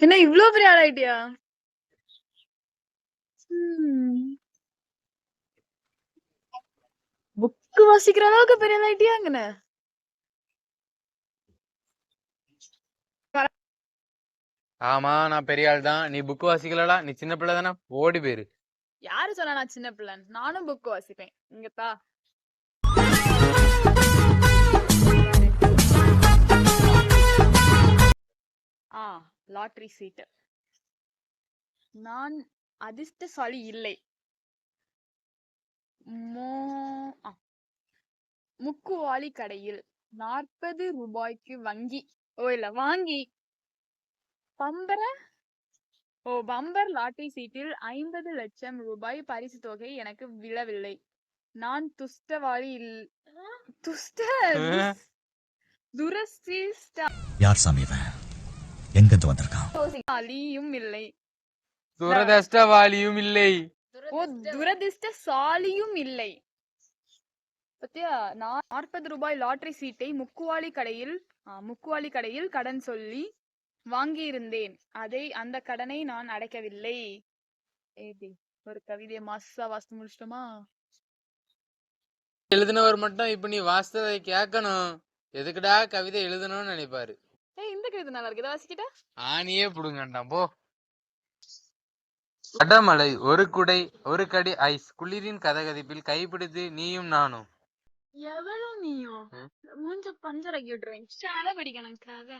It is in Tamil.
என்ன இவ்ளோ பெரிய ஆளாயிட்டியா புக்கு வாசிக்கிற அளவுக்கு பெரிய ஆளாயிட்டியாங்கண்ணே ஆமா நான் பெரிய ஆள் தான். நீ புக் வாசிக்கலடா. நீ சின்ன பிள்ளை தானே? ஓடி போயிரு. யாரு சொன்னா நான் சின்ன பிள்ளைன்னு? நானும் புக் வாசிப்பேன். இங்கத்தா லாட்ரி சீட்டு. நான் அதிர்ஷ்டசாலி இல்லை. மோ கடையில் நாற்பது ரூபாய்க்கு வங்கி. ஓ இல்ல வாங்கி. பம்பர? ஓ பம்பர் லாட்டரி சீட்டில் ஐம்பது லட்சம் ரூபாய் பரிசு தொகை எனக்கு விழவில்லை. நான் துஷ்டவாளி இல் துஷ்ட துரஸ்தி யார் சாமி எங்கிருந்து வந்திருக்கான்? இல்லை துரதஷ்டவாளியும் இல்லை ஓ துரதிர்ஷ்டசாலியும் இல்லை பத்தியா நான் நாற்பது ரூபாய் லாட்டரி சீட்டை முக்குவாளி கடையில் முக்குவாளி கடையில் கடன் சொல்லி வாங்கியிருந்தேன். அதை அந்த கடனை நான் அடைக்கவில்லை. ஏடி ஒரு கவிதையை மாசா வாசித்து முடிச்சிட்டோமா? எழுதினவர் மட்டும் இப்ப நீ வாசித்ததை கேட்கணும். எதுக்குடா கவிதை எழுதணும்னு நினைப்பாரு? ஏய் இந்த கவிதை நல்லா இருக்கு. இதை வாசிக்கிட்டா? ஆணியே புடுங்கண்டாம். போ. அடமலை ஒரு குடை ஒரு கடி ஐஸ். குளிரின் கதகதிப்பில் கைப்பிடித்து நீயும் நானும். எவ்வளவு நீயும். மூஞ்ச பஞ்சராக்கி விட்டுருவேன். சால படிக்கணும் கதை.